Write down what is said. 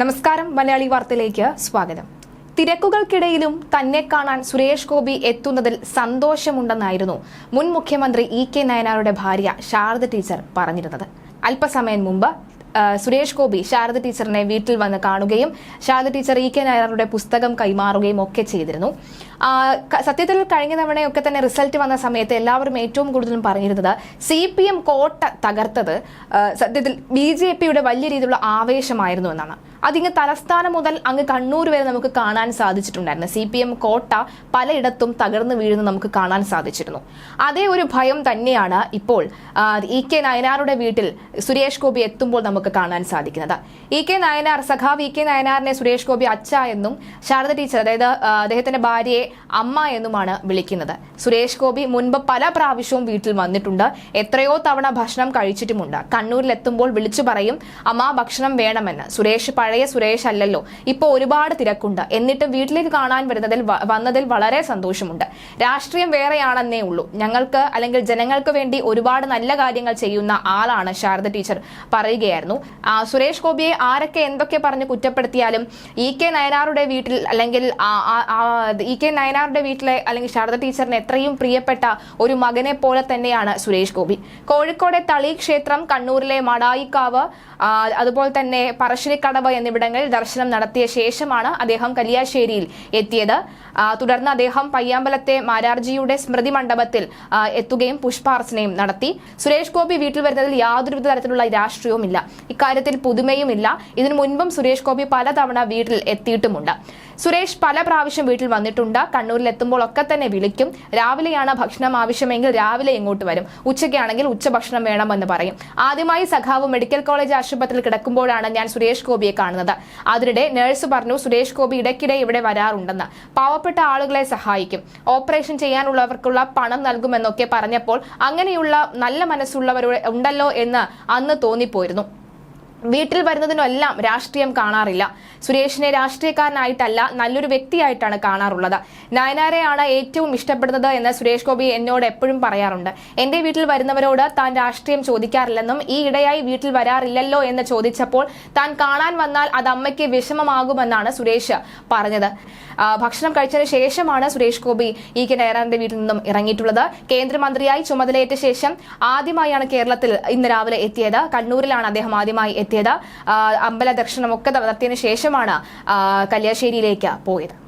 നമസ്കാരം മലയാളി വാർത്തയിലേക്ക് സ്വാഗതം. തിരക്കുകൾക്കിടയിലും തന്നെ കാണാൻ സുരേഷ് ഗോപി എത്തുന്നതിൽ സന്തോഷമുണ്ടെന്നായിരുന്നു മുൻ മുഖ്യമന്ത്രി ഇ കെ നയനാരുടെ ഭാര്യ ശാരദ ടീച്ചർ പറഞ്ഞിരുന്നത്. അല്പസമയം മുമ്പ് സുരേഷ് ഗോപി ശാരദ ടീച്ചറിനെ വീട്ടിൽ വന്ന് കാണുകയും ശാരദ ടീച്ചർ ഇ കെ നായരുടെ പുസ്തകം കൈമാറുകയും ഒക്കെ ചെയ്തിരുന്നു. സത്യത്തിൽ കഴിഞ്ഞ തവണയൊക്കെ തന്നെ റിസൾട്ട് വന്ന സമയത്ത് എല്ലാവരും ഏറ്റവും കൂടുതലും പറഞ്ഞിരുന്നത് സി പി എം കോട്ട തകർത്തത് സത്യത്തിൽ ബി ജെ പിയുടെ വലിയ രീതിയിലുള്ള ആവേശമായിരുന്നു എന്നാണ്. അതിങ്ങ് തലസ്ഥാനം മുതൽ അങ്ങ് കണ്ണൂർ വരെ നമുക്ക് കാണാൻ സാധിച്ചിട്ടുണ്ടായിരുന്നു. സി പി എം കോട്ട പലയിടത്തും തകർന്നു വീഴുന്ന നമുക്ക് കാണാൻ സാധിച്ചിരുന്നു. അതേ ഒരു ഭയം തന്നെയാണ് ഇപ്പോൾ ഇ കെ നയനാറുടെ വീട്ടിൽ സുരേഷ് ഗോപി എത്തുമ്പോൾ നമുക്ക് കാണാൻ സാധിക്കുന്നത്. ഇ കെ നയനാർ സഖാവ് ഇ കെ നയനാറിനെ സുരേഷ് ഗോപി അച്ഛ എന്നും ശാരദ ടീച്ചർ അതായത് അദ്ദേഹത്തിന്റെ ഭാര്യയെ അമ്മ എന്നുമാണ് വിളിക്കുന്നത്. സുരേഷ് ഗോപി മുൻപ് പല പ്രാവശ്യവും വീട്ടിൽ വന്നിട്ടുണ്ട്. എത്രയോ തവണ ഭക്ഷണം കഴിച്ചിട്ടുമുണ്ട്. കണ്ണൂരിൽ എത്തുമ്പോൾ വിളിച്ചു പറയും അമ്മ ഭക്ഷണം വേണമെന്ന്. സുരേഷ് പഴയ സുരേഷ് അല്ലല്ലോ. ഇപ്പോൾ ഒരുപാട് തിരക്കുണ്ട്. എന്നിട്ടും വീട്ടിലേക്ക് കാണാൻ വരുന്നതിൽ വന്നതിൽ വളരെ സന്തോഷമുണ്ട്. രാഷ്ട്രീയം വേറെയാണെന്നേ ഉള്ളൂ. ഞങ്ങൾക്ക് അല്ലെങ്കിൽ ജനങ്ങൾക്ക് വേണ്ടി ഒരുപാട് നല്ല കാര്യങ്ങൾ ചെയ്യുന്ന ആളാണ് ശാരദ ടീച്ചർ പറയുകയായിരുന്നു. സുരേഷ് ഗോപിയെ ആരൊക്കെ എന്തൊക്കെ പറഞ്ഞ് കുറ്റപ്പെടുത്തിയാലും ഇ കെ നയനാറുടെ വീട്ടിൽ അല്ലെങ്കിൽ ഇ കെ നയനാറുടെ വീട്ടിലെ അല്ലെങ്കിൽ ശാരദ ടീച്ചറിന് എത്രയും പ്രിയപ്പെട്ട ഒരു മകനെ പോലെ തന്നെയാണ് സുരേഷ് ഗോപി. കോഴിക്കോടെ തളി ക്ഷേത്രം കണ്ണൂരിലെ മടായിക്കാവ് അതുപോലെ തന്നെ പറശ്ശിനിക്കടവ് എന്നിവിടങ്ങളിൽ ദർശനം നടത്തിയ ശേഷമാണ് അദ്ദേഹം കലിയാശ്ശേരിയിൽ എത്തിയത്. തുടർന്ന് അദ്ദേഹം പയ്യാമ്പലത്തെ മാരാർജിയുടെ സ്മൃതി മണ്ഡപത്തിൽ എത്തുകയും പുഷ്പാർച്ചനയും നടത്തി. സുരേഷ് ഗോപി വീട്ടിൽ വരുന്നതിൽ യാതൊരുവിധ തരത്തിലുള്ള രാഷ്ട്രീയവുമില്ല. ഇക്കാര്യത്തിൽ പുതുമയുമില്ല. ഇതിനു മുൻപും സുരേഷ് ഗോപി പലതവണ വീട്ടിൽ എത്തിയിട്ടുമുണ്ട്. സുരേഷ് പല പ്രാവശ്യം വീട്ടിൽ വന്നിട്ടുണ്ട്. കണ്ണൂരിൽ എത്തുമ്പോൾ ഒക്കെ തന്നെ വിളിക്കും. രാവിലെയാണ് ഭക്ഷണം ആവശ്യമെങ്കിൽ രാവിലെ ഇങ്ങോട്ട് വരും. ഉച്ചയ്ക്കാണെങ്കിൽ ഉച്ചഭക്ഷണം വേണമെന്ന് പറയും. ആദ്യമായി സഖാവ് മെഡിക്കൽ കോളേജ് ആശുപത്രിയിൽ കിടക്കുമ്പോഴാണ് ഞാൻ സുരേഷ് ഗോപിയെ കാണുന്നത്. അതിനിടെ നഴ്സ് പറഞ്ഞു സുരേഷ് ഗോപി ഇടയ്ക്കിടെ ഇവിടെ വരാറുണ്ടെന്ന്. പാവപ്പെട്ട ആളുകളെ സഹായിക്കും. ഓപ്പറേഷൻ ചെയ്യാനുള്ളവർക്കുള്ള പണം നൽകുമെന്നൊക്കെ പറഞ്ഞപ്പോൾ അങ്ങനെയുള്ള നല്ല മനസ്സുള്ളവരുടെ ഉണ്ടല്ലോ എന്ന് അന്ന് തോന്നിപ്പോയിരുന്നു. വീട്ടിൽ വരുന്നതിനെല്ലാം രാഷ്ട്രീയം കാണാറില്ല. സുരേഷിനെ രാഷ്ട്രീയക്കാരനായിട്ടല്ല നല്ലൊരു വ്യക്തിയായിട്ടാണ് കാണാറുള്ളത്. നയനാരെയാണ് ഏറ്റവും ഇഷ്ടപ്പെടുന്നത് എന്ന് സുരേഷ് ഗോപി എന്നോട് എപ്പോഴും പറയാറുണ്ട്. എന്റെ വീട്ടിൽ വരുന്നവരോട് താൻ രാഷ്ട്രീയം ചോദിക്കാറില്ലെന്നും ഈ ഇടയായി വീട്ടിൽ വരാറില്ലല്ലോ എന്ന് ചോദിച്ചപ്പോൾ താൻ കാണാൻ വന്നാൽ അത് അമ്മയ്ക്ക് വിഷമമാകുമെന്നാണ് സുരേഷ് പറഞ്ഞത്. ഭക്ഷണം കഴിച്ചതിന് ശേഷമാണ് സുരേഷ് ഗോപി ഇ കെ നയനാറിന്റെ വീട്ടിൽ നിന്നും ഇറങ്ങിയിട്ടുള്ളത്. കേന്ദ്രമന്ത്രിയായി ചുമതലയേറ്റ ശേഷം ആദ്യമായാണ് കേരളത്തിൽ ഇന്ന് രാവിലെ എത്തിയത്. കണ്ണൂരിലാണ് അദ്ദേഹം ആദ്യമായി എത്തിയത്. അമ്പല ദർശനമൊക്കെ നടത്തിയതിനു ശേഷമാണ് കല്യാശ്ശേരിയിലേക്ക് പോയത്.